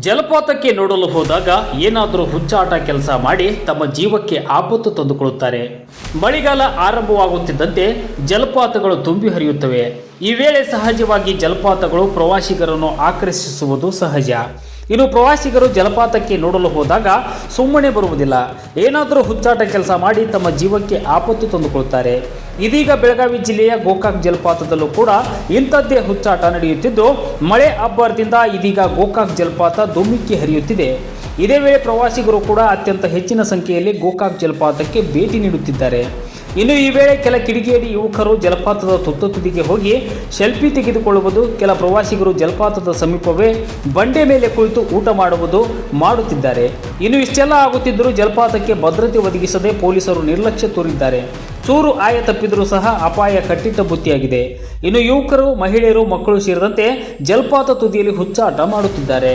ಜಲಪಾತಕ್ಕೆ ನೋಡಲು ಹೋದಾಗ ಏನಾದರೂ ಹುಚ್ಚಾಟ ಕೆಲಸ ಮಾಡಿ ತಮ್ಮ ಜೀವಕ್ಕೆ ಆಪತ್ತು ತಂದುಕೊಳ್ಳುತ್ತಾರೆ ಮಳೆಗಾಲ ಆರಂಭವಾಗುತ್ತಿದ್ದಂತೆ ಜಲಪಾತಗಳು ತುಂಬಿ ಹರಿಯುತ್ತವೆ. ಈ ವೇಳೆ ಸಹಜವಾಗಿ ಜಲಪಾತಗಳು ಪ್ರವಾಸಿಗರನ್ನು ಆಕರ್ಷಿಸುವುದು ಸಹಜ. ಇನ್ನು ಪ್ರವಾಸಿಗರು ಜಲಪಾತಕ್ಕೆ ನೋಡಲು ಹೋದಾಗ ಸುಮ್ಮನೆ ಬರುವುದಿಲ್ಲ. ಏನಾದರೂ ಹುಚ್ಚಾಟ ಕೆಲಸ ಮಾಡಿ ತಮ್ಮ ಜೀವಕ್ಕೆ ಆಪತ್ತು ತಂದುಕೊಳ್ಳುತ್ತಾರೆ ಇದೀಗ ಬೆಳಗಾವಿ ಜಿಲ್ಲೆಯ ಗೋಕಾಕ್ ಜಲಪಾತದಲ್ಲೂ ಕೂಡ ಇಂಥದ್ದೇ ಹುಚ್ಚಾಟ ನಡೆಯುತ್ತಿದ್ದು, ಮಳೆ ಅಬ್ಬರದಿಂದ ಇದೀಗ ಗೋಕಾಕ್ ಜಲಪಾತ ಧುಮ್ಮಿಕ್ಕಿ ಹರಿಯುತ್ತಿದೆ. ಇದೇ ವೇಳೆ ಪ್ರವಾಸಿಗರು ಕೂಡ ಅತ್ಯಂತ ಹೆಚ್ಚಿನ ಸಂಖ್ಯೆಯಲ್ಲಿ ಗೋಕಾಕ್ ಜಲಪಾತಕ್ಕೆ ಭೇಟಿ ನೀಡುತ್ತಿದ್ದಾರೆ. ಇನ್ನು ಈ ವೇಳೆ ಕೆಲ ಕಿಡಿಗೇಡಿ ಯುವಕರು ಜಲಪಾತದ ತುತ್ತು ತುದಿಗೆ ಹೋಗಿ ಸೆಲ್ಫಿ ತೆಗೆದುಕೊಳ್ಳುವುದು ಕೆಲ ಪ್ರವಾಸಿಗರು ಜಲಪಾತದ ಸಮೀಪವೇ ಬಂಡೆ ಮೇಲೆ ಕುಳಿತು ಊಟ ಮಾಡುವುದು ಮಾಡುತ್ತಿದ್ದಾರೆ. ಇನ್ನು ಇಷ್ಟೆಲ್ಲ ಆಗುತ್ತಿದ್ದರೂ ಜಲಪಾತಕ್ಕೆ ಭದ್ರತೆ ಒದಗಿಸದೆ ಪೊಲೀಸರು ನಿರ್ಲಕ್ಷ್ಯ ತೋರಿದ್ದಾರೆ. ಚೂರು ಆಯ ತಪ್ಪಿದರೂ ಸಹ ಅಪಾಯ ಕಟ್ಟಿಟ್ಟ ಬುತ್ತಿಯಾಗಿದೆ ಇನ್ನು ಯುವಕರು, ಮಹಿಳೆಯರು, ಮಕ್ಕಳು ಸೇರಿದಂತೆ ಜಲಪಾತ ತುದಿಯಲ್ಲಿ ಹುಚ್ಚಾಟ ಮಾಡುತ್ತಿದ್ದಾರೆ.